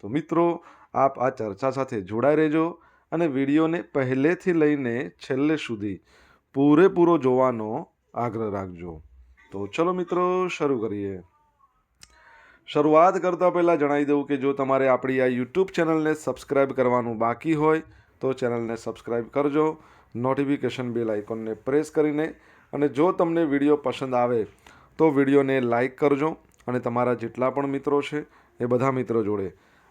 તો મિત્રો, આપ આ ચર્ચા સાથે જોડાઈ રહેજો અને વિડીયોને પહેલેથી લઈને છેલ્લે સુધી પૂરેપૂરો જોવાનો આગ્રહ રાખજો. તો ચલો મિત્રો, શરૂ કરીએ. શરૂઆત કરતાં પહેલાં જણાવી દઉં કે જો તમારે આપણી આ યુટ્યુબ ચેનલને સબસ્ક્રાઈબ કરવાનું બાકી હોય, તો ચેનલને સબસ્ક્રાઈબ કરજો, નોટિફિકેશન બેલ આઇકોનને પ્રેસ કરીને અને જો તમને વીડિયો પસંદ આવે, તો વિડીયોને લાઇક કરજો અને તમારા જેટલા પણ મિત્રો છે, એ બધા મિત્રો જોડે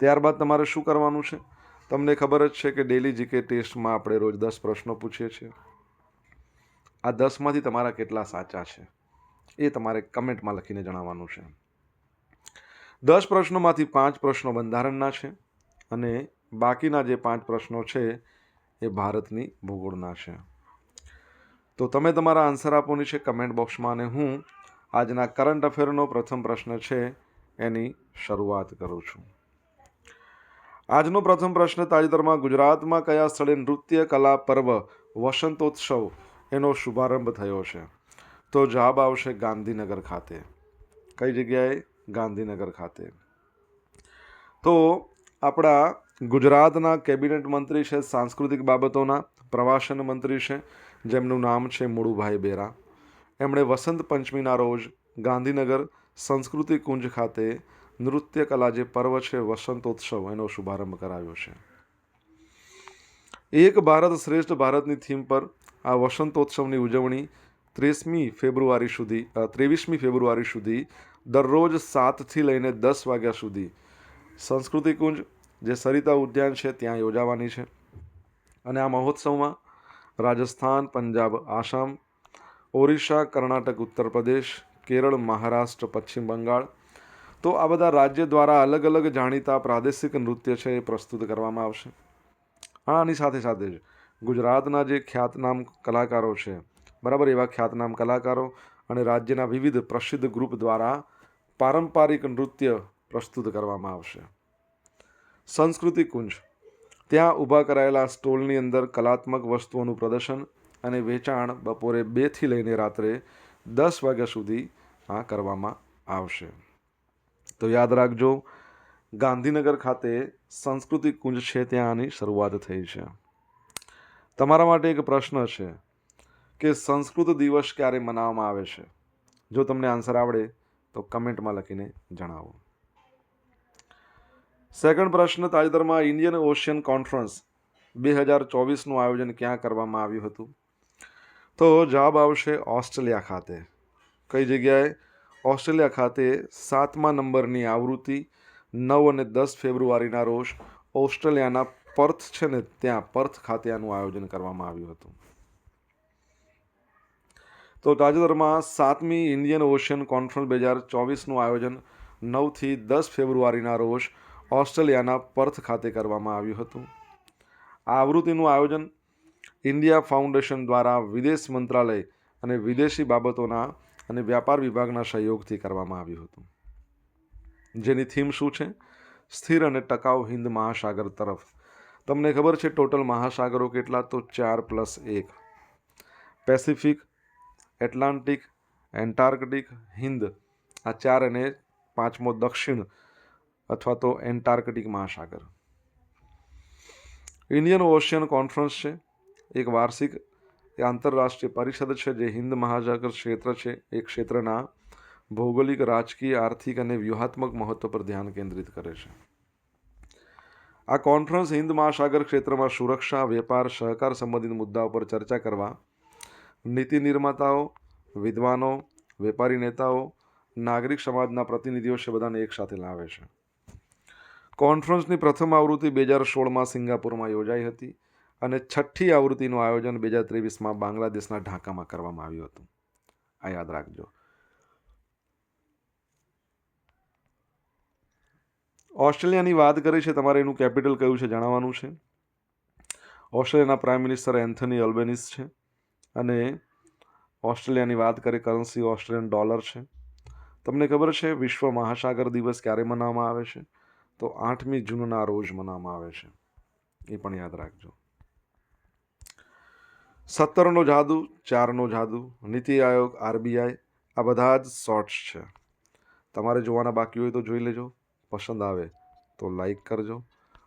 ત્યારબાદ તમારે શું કરવાનું છે? તમને ખબર જ છે કે ડેલી જીકે ટેસ્ટમાં આપણે રોજ દસ પ્રશ્નો પૂછીએ છીએ. આ દસમાંથી તમારા કેટલા સાચા છે? એ તમારે કમેન્ટમાં લખીને જણાવવાનું છે. દસ પ્રશ્નોમાંથી પાંચ પ્રશ્નો બંધારણના છે અને બાકીના જે પાંચ પ્રશ્નો છે એ ભારતની ભૂગોળના છે. તો તમે તમારા આન્સર આપવાની છે કમેન્ટ બોક્સમાં અને હું આજના કરંટ અફેરનો પ્રથમ પ્રશ્ન છે એની શરૂઆત કરું છું. આજનો પ્રથમ પ્રશ્ન તાજેતરમાં ગુજરાતમાં કયા સ્થળે નૃત્ય કલા પર્વ વસંતોત્સવ એનો શુભારંભ થયો છે? તો જવાબ આવશે ગાંધીનગર ખાતે. કઈ જગ્યાએ? ગાંધીનગર ખાતે. તો આપણા ગુજરાતના કેબિનેટ મંત્રી છે, સાંસ્કૃતિક બાબતોના પ્રવાસન મંત્રી છે, જેમનું નામ છે મુળુભાઈ બેરા. એમણે વસંત પંચમીના રોજ ગાંધીનગર સંસ્કૃતિ કુંજ ખાતે નૃત્ય કલા જે પર્વ છે, વસંતોત્સવ, એનો શુભારંભ કરાવ્યો છે. એક ભારત શ્રેષ્ઠ ભારતની થીમ પર આ વસંતોત્સવની ઉજવણી ત્રીસમી ફેબ્રુઆરી સુધી ત્રેવીસમી ફેબ્રુઆરી સુધી દરરોજ સાતથી લઈને દસ વાગ્યા સુધી. સંસ્કૃતિ કુંજ, જે સરિતા ઉદ્યાન છે, ત્યાં યોજાવાની છે. અને આ મહોત્સવમાં રાજસ્થાન, પંજાબ, આસામ, ઓરિસ્સા, કર્ણાટક, ઉત્તર પ્રદેશ, કેરળ, મહારાષ્ટ્ર, પશ્ચિમ બંગાળ તો આ બધા રાજ્ય દ્વારા અલગ અલગ જાણીતા પ્રાદેશિક નૃત્ય છે એ પ્રસ્તુત કરવામાં આવશે. આની સાથે સાથે જ ગુજરાતના જે ખ્યાતનામ કલાકારો છે, બરાબર એવા ખ્યાતનામ કલાકારો અને રાજ્યના વિવિધ પ્રસિદ્ધ ગ્રુપ દ્વારા પારંપરિક નૃત્ય પ્રસ્તુત કરવામાં આવશે. સંસ્કૃતિ કુંજ. ત્યાં ઊભા કરાયેલા સ્ટોલની અંદર કલાત્મક વસ્તુઓનું પ્રદર્શન અને વેચાણ બપોરે બેથી લઈને રાત્રે દસ વાગ્યા સુધી આ કરવામાં આવશે. તો યાદ રાખજો, ગાંધીનગર ખાતે સંસ્કૃતિ કુંજ છે ત્યાં આની શરૂઆત થઈ છે. તમારા માટે એક પ્રશ્ન છે કે સંસ્કૃત દિવસ ક્યારે મનાવવામાં આવે છે? જો તમને આન્સર આવડે, તો કમેન્ટમાં લખીને જણાવો. સેકન્ડ પ્રશ્ન, તાજેતરમાં ઇન્ડિયન ઓશિયન કોન્ફરન્સ બે હજાર ચોવીસનું આયોજન ક્યાં કરવામાં આવ્યું હતું? તો જવાબ આવશે ઓસ્ટ્રેલિયા ખાતે. કઈ જગ્યાએ? ઓસ્ટ્રેલિયા ખાતે સાતમા નંબરની આવૃત્તિ નવ અને દસ ફેબ્રુઆરીના રોજ ઓસ્ટ્રેલિયાના પર્થ છે ને, ત્યાં પર્થ ખાતે આનું આયોજન કરવામાં આવ્યું હતું. તો તાજેતરમાં સાતમી ઇન્ડિયન ઓશિયન કોન્ફરન્સ બે હજાર ચોવીસનું આયોજન નવથી દસ ફેબ્રુઆરીના રોજ ઓસ્ટ્રેલિયાના પર્થ ખાતે કરવામાં આવ્યું હતું. આ આવૃત્તિનું આયોજન ઇન્ડિયા ફાઉન્ડેશન દ્વારા વિદેશ મંત્રાલય અને વિદેશી બાબતોના અને વ્યાપાર વિભાગના સહયોગથી કરવામાં આવ્યું હતું. જેની થીમ શું છે? સ્થિર અને ટકાઉ હિન્દ મહાસાગર તરફ. તમને ખબર છે ટોટલ મહાસાગરો કેટલા? તો ચાર પ્લસ એક. પેસિફિક, એટલાન્ટિક, એન્ટાર્કટિક હિન્દ આ ચાર અને પાંચમો દક્ષિણ અથવા તો એન્ટાર્કટિક મહાસાગર. ઇન્ડિયન ઓશિયન કોન્ફરન્સ છે. એક વાર્ષિક એ આંતરરાષ્ટ્રીય પરિષદ છે, જે હિન્દ મહાસાગર ક્ષેત્ર છે. એ ક્ષેત્રના ભૌગોલિક, રાજકીય, આર્થિક અને વ્યૂહાત્મક મહત્વ પર ધ્યાન કેન્દ્રિત કરે છે. આ કોન્ફરન્સ હિન્દ મહાસાગર ક્ષેત્રમાં સુરક્ષા, વેપાર, સહકાર સંબંધિત મુદ્દાઓ પર ચર્ચા કરવા, નીતિ નિર્માતાઓ, વિદ્વાનો, વેપારી નેતાઓ, નાગરિક સમાજના પ્રતિનિધિઓ છે, બધાને એકસાથે લાવે છે. કોન્ફરન્સની પ્રથમ આવૃત્તિ બે હજાર સોળમાં સિંગાપુરમાં યોજાઈ હતી. અને છઠ્ઠી આવૃત્તિનું આયોજન બે હજાર ત્રેવીસમાં બાંગ્લાદેશના ઢાકામાં કરવામાં આવ્યું હતું. આ યાદ રાખજો. ઓસ્ટ્રેલિયાની વાત કરી છે, તમારે એનું કેપિટલ કયું છે જણાવવાનું છે? ઓસ્ટ્રેલિયાના પ્રાઇમ મિનિસ્ટર એન્થની અલ્બેનિસ છે અને ઓસ્ટ્રેલિયાની વાત કરીએ કરન્સી ઓસ્ટ્રેલિયન ડોલર છે. તમને ખબર છે, વિશ્વ મહાસાગર દિવસ ક્યારે મનાવવામાં આવે છે? તો આઠમી જૂનના રોજ મનાવવામાં આવે છે. એ પણ યાદ રાખજો. સત્તરનો જાદુ, ચારનો જાદુ, નીતિ આયોગ, આરબીઆઈ, આ બધા જ શોર્ટ્સ છે. તમારે જોવાના બાકી હોય તો જોઈ લેજો, પસંદ આવે તો લાઈક કરજો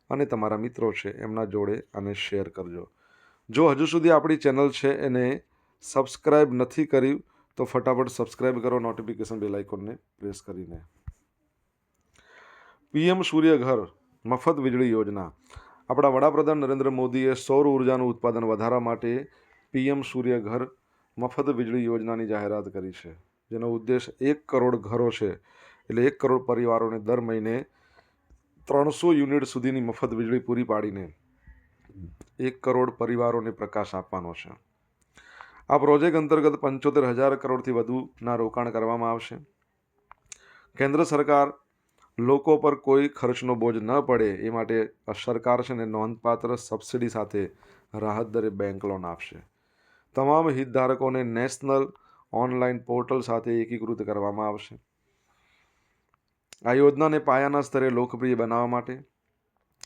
અને તમારા મિત્રો છે એમના જોડે આને શેર કરજો. જો હજુ સુધી આપણી ચેનલ છે એને સબસ્ક્રાઈબ નથી કર્યું, તો ફટાફટ સબસ્ક્રાઈબ કરો નોટિફિકેશન બેલ આઇકોનને પ્રેસ કરીને. પીએમ સૂર્યઘર, મફત વીજળી યોજના. આપણા વડાપ્રધાન નરેન્દ્ર મોદીએ સૌર ઉર્જાનું ઉત્પાદન વધારવા માટે પીએમ સૂર્યઘર મફત વીજળી યોજનાની જાહેરાત કરી છે. જેનો ઉદ્દેશ એક કરોડ ઘરો છે એટલે એક કરોડ પરિવારોને દર મહિને ત્રણસો યુનિટ સુધીની મફત વીજળી પૂરી પાડીને એક કરોડ પરિવારોને પ્રકાશ આપવાનો છે. આ પ્રોજેક્ટ અંતર્ગત પંચોતેર હજાર કરોડથી વધુના રોકાણ કરવામાં આવશે. કેન્દ્ર સરકાર લોકો પર કોઈ ખર્ચનો બોજ ન પડે એ માટે સરકાર છે ને નોંધપાત્ર સબસિડી સાથે રાહત દરે બેંક લોન આપશે. તમામ હિતધારકોને નેશનલ ઓનલાઈન પોર્ટલ સાથે એકીકૃત કરવામાં આવશે. આ યોજનાને પાયાના સ્તરે લોકપ્રિય બનાવવા માટે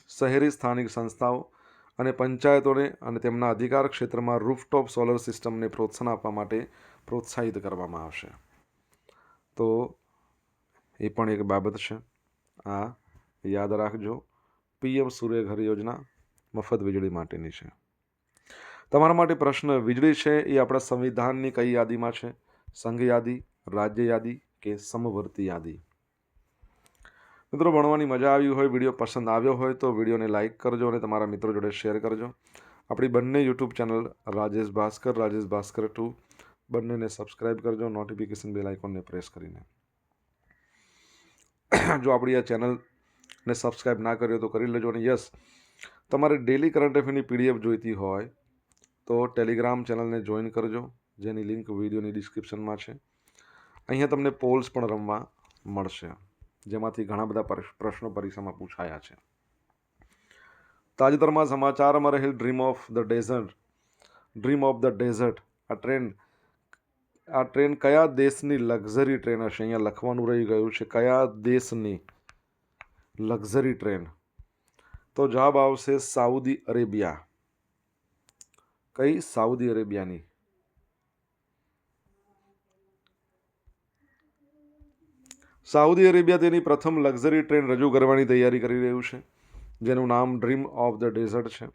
શહેરી સ્થાનિક સંસ્થાઓ અને પંચાયતોને અને તેમના અધિકાર ક્ષેત્રમાં રૂફટોપ સોલર સિસ્ટમને પ્રોત્સાહન આપવા માટે પ્રોત્સાહિત કરવામાં આવશે. તો એ પણ એક બાબત છે. આ યાદ રાખજો. પીએમ સૂર્યઘર યોજના મફત વીજળી માટેની છે. તમારા માટે પ્રશ્ન વીજળી છે એ આપણા સંવિધાનની કઈ યાદીમાં છે? સંઘ યાદી, રાજ્ય યાદી કે સમવર્તી યાદી? મિત્રો, ભણવાની મજા આવી હોય, વીડિયો પસંદ આવ્યો હોય તો વિડીયોને લાઇક કરજો અને તમારા મિત્રો જોડે શેર કરજો. આપણી બંને YouTube channel Rajesh Bhaskar Rajesh Bhaskar two. બંનેને સબસ્ક્રાઇબ કરજો, નોટિફિકેશન બેલ આઇકોનને પ્રેસ કરીને. જો આપણી આ ચેનલને સબસ્ક્રાઇબ ના કર્યો તો કરી લેજો અને યસ, તમારે ડેલી કરંટ અફેરની પીડીએફ જોઈતી હોય તો ટેલિગ્રામ ચેનલને જોઈન કરજો, જેની લિંક વિડીયોની ડિસ્ક્રિપ્શનમાં છે. અહીંયા તમને પોલ્સ પણ રમવા મળશે, જેમાંથી ઘણા બધા પર- પ્રશ્નો પરીક્ષામાં પૂછાયા છે. તાજેતરમાં સમાચારમાં રહેલ dream of the desert dream of the desert આ ટ્રેન આ ટ્રેન કયા દેશની લક્ઝરી ટ્રેન હશે? અહીંયા લખવાનું રહી ગયું છે, કયા દેશની લક્ઝરી ટ્રેન? તો જવાબ આવશે સાઉદી અરેબિયા. કઈ સાઉદી અરેબિયાની? સાઉદી અરેબિયા તેની પ્રથમ લક્ઝરી ટ્રેન રજૂ કરવાની તૈયારી કરી રહ્યું છે, જેનું નામ ડ્રીમ ઓફ ધ ડેઝર્ટ છે.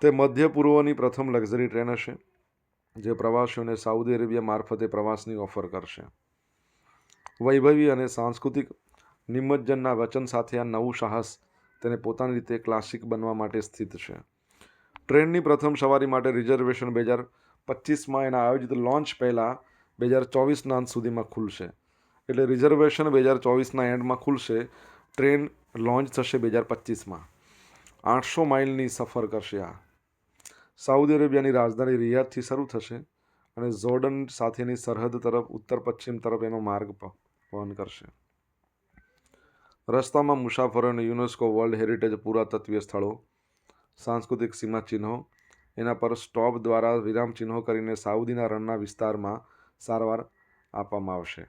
તે મધ્ય પૂર્વની પ્રથમ લક્ઝરી ટ્રેન હશે, જે પ્રવાસીઓને સાઉદી અરેબિયા મારફતે પ્રવાસની ઓફર કરશે. વૈભવી અને સાંસ્કૃતિક નિમજ્જનના વચન સાથે આ નવું સાહસ તેને પોતાની રીતે ક્લાસિક બનવા માટે સ્થિત છે. ટ્રેનની પ્રથમ સવારી માટે રિઝર્વેશન બે હજાર પચીસમાં એના આયોજિત લોન્ચ પહેલાં બે હજાર ચોવીસના અંત સુધીમાં ખુલશે. એટલે રિઝર્વેશન બે હજાર ચોવીસના એન્ડમાં ખુલશે, ટ્રેન લોન્ચ થશે બે હજાર પચીસમાં. આઠસો માઇલની સફર કરશે આ. સાઉદી અરેબિયાની રાજધાની રિયાદથી શરૂ થશે અને જોર્ડન સાથેની સરહદ તરફ, ઉત્તર પશ્ચિમ તરફ એનો માર્ગ વહન કરશે. રસ્તામાં મુસાફરોને યુનેસ્કો વર્લ્ડ હેરિટેજ પુરાતત્વીય સ્થળો સાંસ્કૃતિક સીમા ચિહ્નો, એના પર સ્ટોપ દ્વારા વિરામ ચિહ્નો કરીને સાઉદીના રણના વિસ્તારમાં સારવાર આપવામાં આવશે.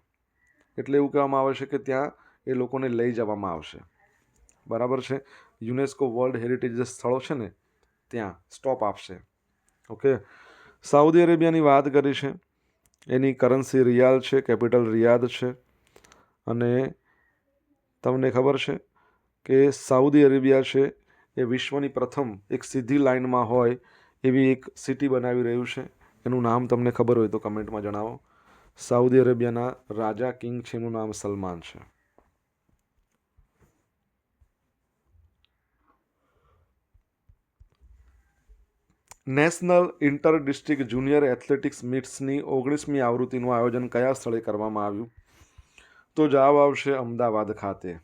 એટલે એવું કહેવામાં આવે છે કે ત્યાં એ લોકોને લઈ જવામાં આવશે. બરાબર છે? યુનેસ્કો વર્લ્ડ હેરિટેજ જે સ્થળો છે ને, ત્યાં સ્ટોપ આપશે. ઓકે? સાઉદી અરેબિયાની વાત કરી છે. એની કરન્સી રિયાલ છે, કેપિટલ રિયાદ છે. અને તમને ખબર છે કે સાઉદી અરેબિયા છે એ વિશ્વની પ્રથમ એક સીધી લાઇનમાં હોય એવી એક સિટી બનાવી રહ્યું છે. એનું નામ તમને ખબર હોય તો કમેન્ટમાં જણાવો. સાઉદી અરેબિયાના રાજા કિંગ છે, એનું નામ સલમાન છે. National inter district junior athletics મીટ્સની ઓગણીસમી આવૃત્તિનું આયોજન કયા સ્થળે કરવામાં આવ્યું? તો જવાબ આવશે અમદાવાદ ખાતે.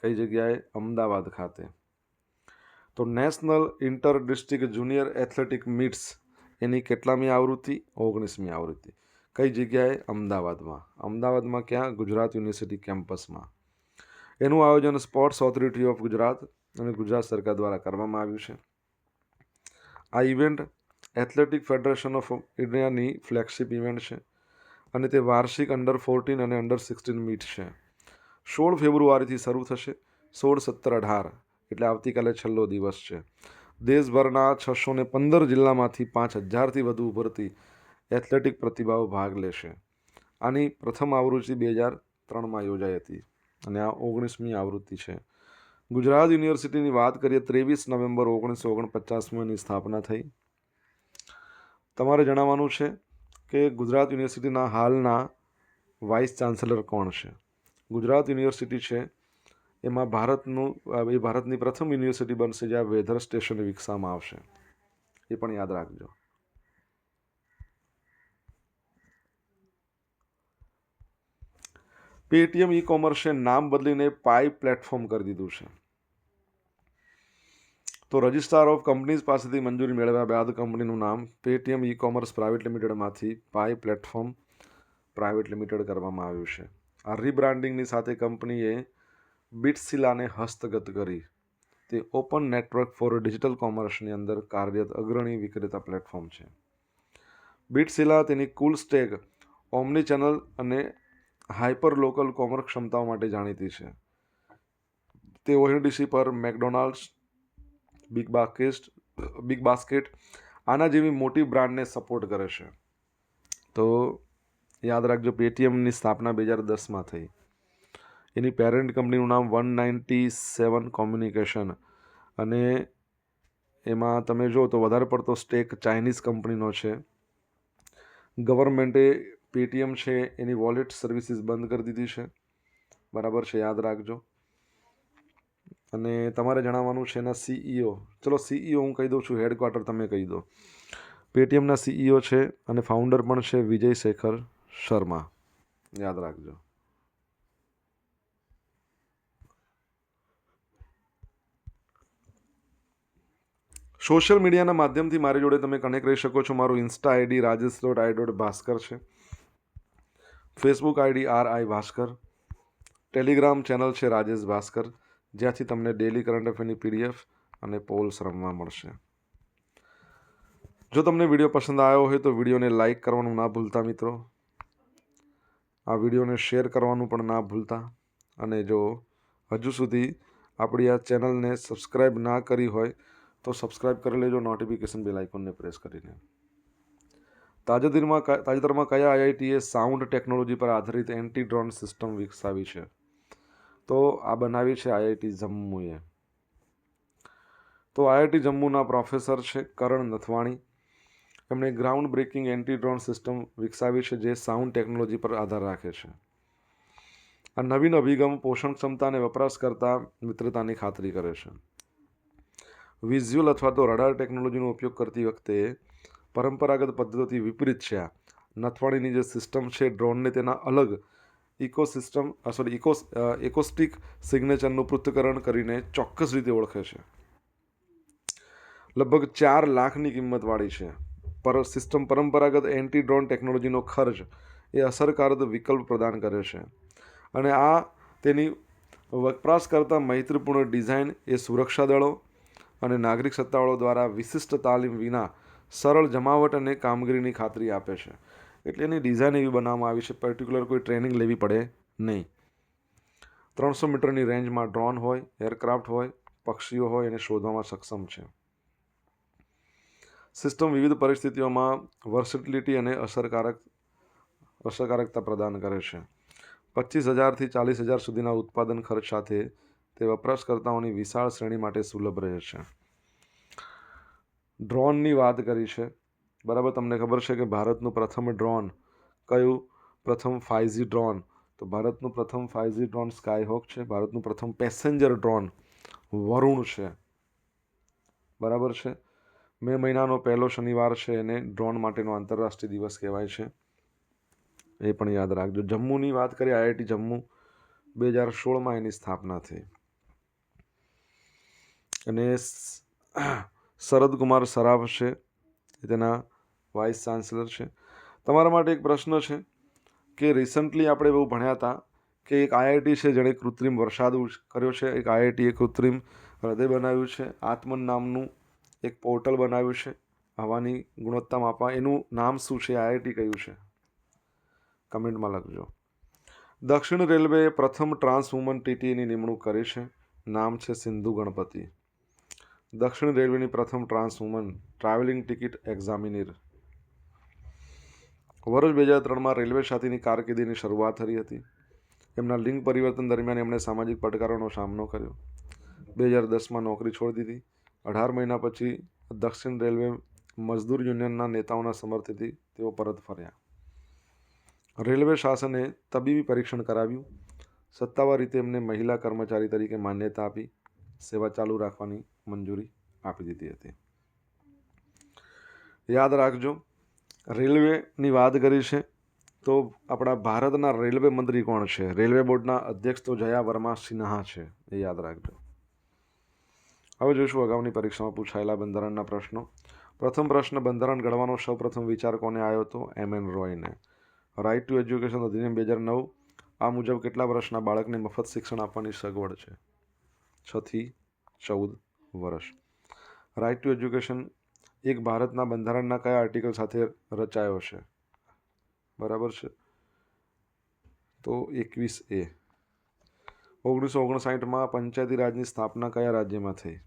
કઈ જગ્યાએ? અમદાવાદ ખાતે. તો national inter district junior athletic meets એની કેટલામી આવૃત્તિ? ઓગણીસમી આવૃત્તિ. કઈ જગ્યાએ? અમદાવાદમાં. અમદાવાદમાં ક્યાં? ગુજરાત યુનિવર્સિટી કેમ્પસમાં. એનું આયોજન સ્પોર્ટ્સ ઓથોરિટી ઓફ ગુજરાત અને ગુજરાત સરકાર દ્વારા કરવામાં આવ્યું છે. આ ઇવેન્ટ એથ્લેટિક ફેડરેશન ઓફ ઇન્ડિયાની ફ્લેગશિપ ઇવેન્ટ છે અને તે વાર્ષિક અંડર ફોર્ટીન અને અંડર સિક્સટીન મીટ છે. સોળ ફેબ્રુઆરીથી શરૂ થશે. સોળ સત્તર અઢાર. એટલે આવતીકાલે છેલ્લો દિવસ છે. દેશભરના છસો ને પંદર જિલ્લામાંથી પાંચ હજારથી વધુ ઉભરતી એથ્લેટિક પ્રતિભાઓ ભાગ લેશે. આની પ્રથમ આવૃત્તિ બે હજાર ત્રણમાં યોજાઈ હતી અને આ ઓગણીસમી આવૃત્તિ છે. ગુજરાત યુનિવર્સિટીની વાત કરીએ, ત્રેવીસ નવેમ્બર ઓગણીસો ઓગણપચાસમાં એની સ્થાપના થઈ. તમારે જણાવવાનું છે કે ગુજરાત યુનિવર્સિટીના હાલના વાઇસ ચાન્સેલર કોણ છે? ગુજરાત યુનિવર્સિટી છે એમાં ભારતનું એ ભારતની પ્રથમ યુનિવર્સિટી બનશે જ્યાં વેધર સ્ટેશન વિકસાવવામાં આવશે. એ પણ યાદ રાખજો. પેટીએમ ઈ કોમર્સે નામ બદલીને પાઈ પ્લેટફોર્મ કરી દીધું છે. તો રજિસ્ટ્રાર ઓફ કંપનીઝ પાસેથી મંજૂરી મેળવ્યા બાદ કંપનીનું નામ પેટીએમ ઈ કોમર્સ પ્રાઇવેટ લિમિટેડમાંથી પાઈ પ્લેટફોર્મ પ્રાઇવેટ લિમિટેડ કરવામાં આવ્યું છે. આ રીબ્રાન્ડિંગની સાથે કંપનીએ બિટસિલાને હસ્તગત કરી. તે ઓપન નેટવર્ક ફોર ડિજિટલ કોમર્સની અંદર કાર્યરત અગ્રણી વિક્રેતા પ્લેટફોર્મ છે. બિટસિલા તેની કુલ સ્ટેક ઓમની ચેનલ અને હાઇપર લોકલ કોમર્સ ક્ષમતાઓ માટે જાણીતી છે. તે ઓએનડીસી પર McDonald's, Big Basket Big Basket, આના જેવી મોટી બ્રાન્ડને સપોર્ટ કરે છે. તો યાદ રાખજો પેટીએમની સ્થાપના બે હજાર દસમાં થઈ. એની પેરેન્ટ કંપનીનું નામ વન નાઇન્ટી સેવન કોમ્યુનિકેશન અને એમાં તમે જો તો વધારે પડતો સ્ટેક ચાઇનીઝ કંપનીનો છે. ગવર્મેન્ટે પેટીએમ છે, એની વોલેટ સર્વિસીસ બંધ કરી દીધી છે. બરાબર છે, યાદ રાખજો. અને તમારે જણાવવાનું છે એના સીઈઓ ચલો સીઈઓ હું કહી દઉં છું હેડક્વાર્ટર તમે કહી દો. પેટીએમના સીઈઓ છે અને ફાઉન્ડર પણ છે વિજય શેખર શર્મા. યાદ રાખજો. સોશિયલ મીડિયાના માધ્યમથી મારી જોડે તમે કનેક્ટ રહી શકો છો. મારું insta ID Rajesh dot I dot Bhaskar છે. Facebook ID R I Bhaskar. Telegram channel છે રાજેશ ભાસ્કર. જ્યાંથી તમને ડેલી કરંટ અફેરની પીડીએફ અને પોલ્સ રમવા મળશે. જો તમને વીડિયો પસંદ આવ્યો હોય તો વિડીયોને લાઇક કરવાનું ના ભૂલતા મિત્રો. આ વિડીયોને શેર કરવાનું પણ ના ભૂલતા. અને જો હજુ સુધી આપણી આ ચેનલને સબસ્ક્રાઈબ ના કરી હોય તો સબસ્ક્રાઇબ કરી લેજો નોટિફિકેશન બેલ આઇકોનને પ્રેસ કરીને. તાજેતરમાં તાજેતરમાં કયા આઈઆઈટીએ સાઉન્ડ ટેકનોલોજી પર આધારિત એન્ટી ડ્રોન સિસ્ટમ વિકસાવી છે? તો આ બનાવી છે આઈઆઈટી જમ્મુએ. તો આઈઆઈટી જમ્મુના પ્રોફેસર છે કરણ નથવાણી. એમણે ground breaking anti drone system વિકસાવી છે જે સાઉન્ડ ટેકનોલોજી પર આધાર રાખે છે. આ નવીન અભિગમ પોષણ ક્ષમતા અને વપરાશકર્તા મિત્રતાની ખાતરી કરે છે. વિઝ્યુઅલ અથવા તો રડાર ટેકનોલોજીનો ઉપયોગ કરતી વખતે પરંપરાગત પદ્ધતિથી વિપરીત છે આ. નથવાણીની જે સિસ્ટમ છે ડ્રોનને તેના અલગ ઇકોસિસ્ટમ સોરી ઇકો ઇકોસ્ટિક સિગ્નેચરનું પૃથ્થકરણ કરીને ચોક્કસ રીતે ઓળખે છે. લગભગ ચાર લાખની કિંમતવાળી છે. પર સિસ્ટમ પરંપરાગત એન્ટી ડ્રોન ટેકનોલોજીનો ખર્ચ એ અસરકારક વિકલ્પ પ્રદાન કરે છે. અને આ તેની વપરાશકર્તા મૈત્રીપૂર્ણ ડિઝાઇન એ સુરક્ષા દળો અને નાગરિક સત્તાવાળો દ્વારા વિશિષ્ટ તાલીમ વિના સરળ જમાવટ અને કામગીરીની ખાતરી આપે છે. એટલે એની ડિઝાઇન એવી બનાવવામાં આવી છે પર્ટિક્યુલર કોઈ ટ્રેનિંગ લેવી પડે નહીં. ત્રણસો મીટરની રેન્જમાં ડ્રોન હોય એરક્રાફ્ટ હોય, પક્ષીઓ હોય એને શોધવામાં સક્ષમ છે. સિસ્ટમ વિવિધ પરિસ્થિતિઓમાં વર્સટિલિટી અને અસરકારક, અસરકારકતા પ્રદાન કરે છે. પચીસ હજારથી ચાલીસ હજાર સુધીના ઉત્પાદન ખર્ચ સાથે તે વપરાશકર્તાઓની વિશાળ શ્રેણી માટે સુલભ રહે છે. ડ્રોનની વાત કરી છે. બરાબર, તમને ખબર છે કે ભારતનું પ્રથમ ડ્રોન કયું? પ્રથમ ફાઇવજી ડ્રોન. તો ભારતનું પ્રથમ ફાઇવજી ડ્રોન સ્કાયહોક છે. ભારતનું પ્રથમ પેસેન્જર ડ્રોન વરુણ છે. બરાબર છે? મે મહિનાનો પહેલો શનિવાર છે એને ડ્રોન માટેનો આંતરરાષ્ટ્રીય દિવસ કહેવાય છે. એ પણ યાદ રાખજો. જમ્મુની વાત કરીએ, આઈઆઈટી જમ્મુ. બે હજાર સોળમાં એની સ્થાપના થઈ. અને શરદ કુમાર સરાફ છે તેના વાઇસ ચાન્સલર છે. તમારા માટે એક પ્રશ્ન છે કે રિસન્ટલી આપણે બહુ ભણ્યા હતા કે એક આઈઆઈટી છે જેણે કૃત્રિમ વરસાદ કર્યો છે. એક આઈઆઈટીએ કૃત્રિમ હૃદય બનાવ્યું છે. આત્મન નામનું એક પોર્ટલ બનાવ્યું છે. હવાની ગુણવત્તા માપવા. એનું નામ શું છે? આઈઆઈટી કયું છે? કમેન્ટમાં લખજો. દક્ષિણ રેલવેએ પ્રથમ ટ્રાન્સ વુમન ટીટીની નિમણૂક કરી છે. નામ છે સિંધુ ગણપતિ. દક્ષિણ રેલવેની પ્રથમ trans woman travelling ticket examiner. વર્ષ બે હજાર ત્રણમાં રેલવે સાથેની કારકિર્દીની શરૂઆત થઈ હતી. એમના લિંગ પરિવર્તન દરમિયાન એમણે સામાજિક પડકારોનો સામનો કર્યો. બે હજાર દસમાં નોકરી છોડી દીધી. અઢાર મહિના પછી દક્ષિણ રેલવે મજદૂર યુનિયનના નેતાઓના સમર્થનથી તેઓ પરત ફર્યા. રેલવે શાસને તબીબી પરીક્ષણ કરાવ્યું. સત્તાવાર રીતે એમને મહિલા કર્મચારી તરીકે માન્યતા આપી. સેવા ચાલુ રાખવાની મંજૂરી આપી દીધી હતી. યાદ રાખજો, રેલવેની વાત કરી છે, તો આપણા ભારતના રેલવે મંત્રી કોણ છે? રેલવે બોર્ડના અધ્યક્ષ તો જયા વર્મા સિન્હા છે, એ યાદ રાખજો. હવે જોઈશું અગાઉની પરીક્ષામાં પૂછાયેલા બંધારણના પ્રશ્નો. પ્રથમ પ્રશ્ન, બંધારણ ઘડવાનો સૌપ્રથમ વિચાર કોને આવ્યો હતો? એમ એન રોયને. રાઇટ ટુ એજ્યુકેશન અધિનિયમ બે હજાર નવ, આ મુજબ કેટલા વર્ષના બાળકને મફત શિક્ષણ આપવાની સગવડ છે? છથી ચૌદ વર્ષ. રાઇટ ટુ એજ્યુકેશન એક ભારતના બંધારણના કયા આર્ટિકલ સાથે રચાયો છે? બરાબર છે? તો એકવીસ એ. ઓગણીસો ઓગણસાઠમાં પંચાયતી રાજની સ્થાપના કયા રાજ્યમાં થઈ?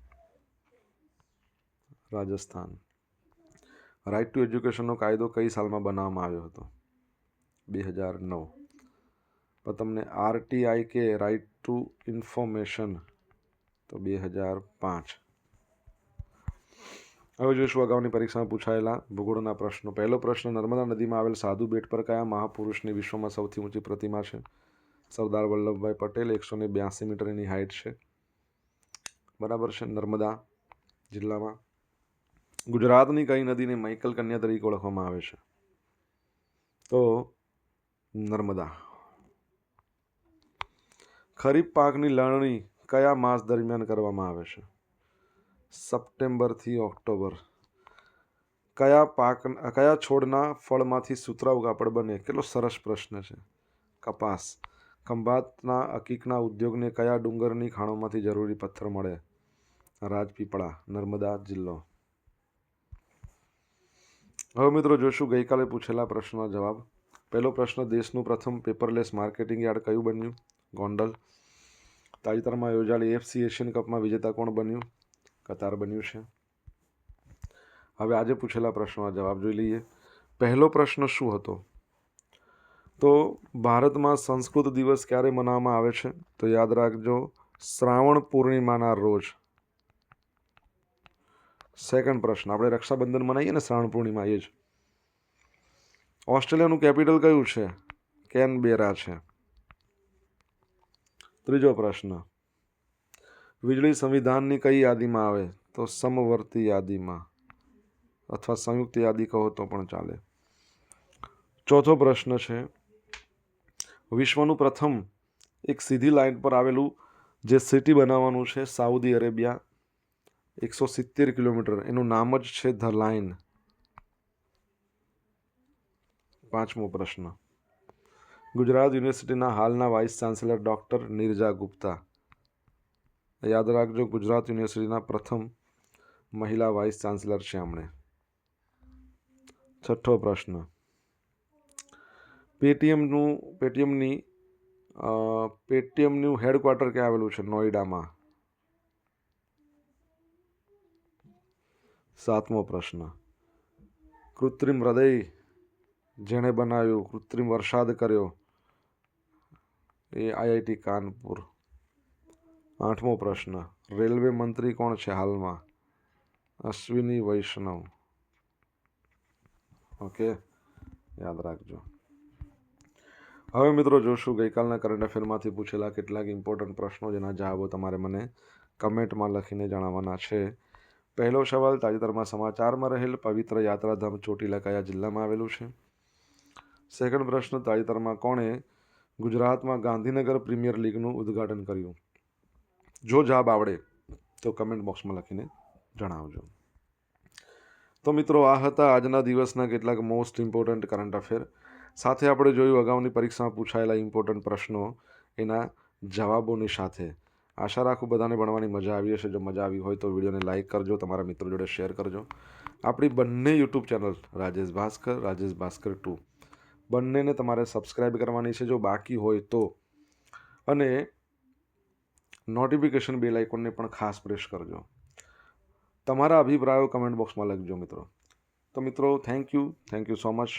રાજસ્થાન. રાઇટ ટુ એજ્યુકેશનનો કાયદો કઈ સાલમાં બનાવવામાં આવ્યો હતો? બે હજાર નવ. પણ તમને આરટીઆઈ કે રાઇટ ટુ ઇન્ફોર્મેશન તો બે હજાર પાંચ. હવે જોઈશું અગાઉની પરીક્ષામાં પૂછાયેલા ભૂગોળના પ્રશ્નો. પહેલો પ્રશ્ન, નર્મદા નદીમાં આવેલ સાધુ બેટ પર કયા મહાપુરુષની વિશ્વમાં સૌથી ઊંચી પ્રતિમા છે? સરદાર વલ્લભભાઈ પટેલ એકસો ને બ્યાસી મીટરની હાઇટ છે. બરાબર છે, નર્મદા જિલ્લામાં. ગુજરાતની કઈ નદીને મૈકલ કન્યા તરીકે ઓળખવામાં આવે છે? તો નર્મદા. ખરીફ પાકની લણણી કયા માસ દરમિયાન કરવામાં આવે છે? સપ્ટેમ્બરથી ઓક્ટોબર. કયા પાક, કયા છોડના ફળમાંથી સુતરાઉ કાપડ બને? કેટલો સરસ પ્રશ્ન છે. કપાસ. ખંભાતના અકીકના ઉદ્યોગને કયા ડુંગરની ખાણોમાંથી જરૂરી પથ્થર મળે? રાજપીપળા, નર્મદા જિલ્લો. હવે મિત્રો જોશું, ગઈકાલે પૂછેલા પ્રશ્નનો જવાબ. પહેલો પ્રશ્ન, દેશનું પ્રથમ પેપરલેસ માર્કેટિંગ યાર્ડ કયું બન્યું? ગોંડલ. તાજેતરમાં યોજાયેલી એફસી એશિયન કપમાં વિજેતા કોણ બન્યું? કતાર બન્યું છે. હવે આજે પૂછેલા પ્રશ્નોના જવાબ જોઈ લઈએ. પહેલો પ્રશ્ન શું હતો? તો ભારતમાં સંસ્કૃત દિવસ ક્યારે મનાવવામાં આવે છે? તો યાદ રાખજો, શ્રાવણ પૂર્ણિમાના રોજ. સેકન્ડ પ્રશ્ન, આપણે રક્ષાબંધન મનાવીએ ને શ્રાવણ પૂર્ણિમા, એ જ. ઓસ્ટ્રેલિયાનું કેપિટલ કયું છે? કેનબેરા છે. ત્રીજો પ્રશ્ન. વીજળી સંવિધાનની કઈ યાદીમાં આવે? તો સમવર્તી યાદીમાં. અથવા સંયુક્ત યાદી કહો તો પણ ચાલે. ચોથો પ્રશ્ન છે, વિશ્વનું પ્રથમ એક સીધી લાઇન પર આવેલું જે સિટી બનાવવાનું છે સાઉદી અરેબિયા, એકસો સિત્તેર કિલોમીટર. એનું નામ જ છે ધ લાઇન. પાંચમો પ્રશ્ન. ગુજરાત યુનિવર્સિટીના હાલના vice chancellor doctor Nirja Gupta. યાદ રાખજો, ગુજરાત યુનિવર્સિટીના પ્રથમ મહિલા વાઇસ ચાન્સેલર છે એમણે. છઠ્ઠો પ્રશ્ન. પેટીએમનું, પેટીએમની પેટીએમનું હેડક્વાર્ટર ક્યાં આવેલું છે? નોઈડામાં. સાતમો પ્રશ્ન. કૃત્રિમ હૃદય જેણે બનાવ્યું, કૃત્રિમ વરસાદ કર્યો. એ આઈઆઈટી કાનપુર. આઠમો પ્રશ્ન, રેલવે મંત્રી કોણ છે હાલમાં? અશ્વિની વૈષ્ણવ. ઓકે, યાદ રાખજો. હવે મિત્રો જોશું, ગઈકાલના કરંટ અફેરમાંથી પૂછેલા કેટલાક ઇમ્પોર્ટન્ટ પ્રશ્નો જેના જવાબો તમારે મને કમેન્ટમાં લખીને જણાવવાના છે. પહેલો સવાલ, તાજેતરમાં સમાચારમાં રહેલ પવિત્ર યાત્રાધામ ચોટીલા કયા જિલ્લામાં આવેલું છે. સેકન્ડ પ્રશ્ન, તાજેતરમાં કોણે ગુજરાતમાં ગાંધીનગર પ્રીમિયર લીગનું ઉદ્ઘાટન કર્યું. જો જવાબ આવડે, તો કમેન્ટ બોક્સમાં લખીને જણાવજો. તો મિત્રો, આ હતા આજના દિવસના કેટલાક મોસ્ટ ઇમ્પોર્ટન્ટ કરંટ અફેર સાથે આપણે જોયું અગાઉની પરીક્ષામાં પૂછાયેલા ઇમ્પોર્ટન્ટ પ્રશ્નો, એના જવાબોની સાથે. આશા રાખું બધાને ભણવાની મજા આવી હશે. જો મજા આવી હોય તો વિડીયોને લાઇક કરજો, તમારા મિત્રો જોડે શેર કરજો. આપણી બંને YouTube channel Rajesh Bhaskar Rajesh Bhaskar two બંનેને તમારે સબસ્ક્રાઇબ કરવાની છે જો બાકી હોય તો. અને નોટિફિકેશન બેલ આઇકોનને પણ ખાસ પ્રેસ કરજો. તમારા અભિપ્રાયો કમેન્ટ બોક્સમાં લખજો મિત્રો. તો મિત્રો thank you thank you so much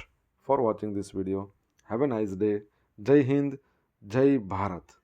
for watching this video have a nice day Jai Hind, Jai Bharat.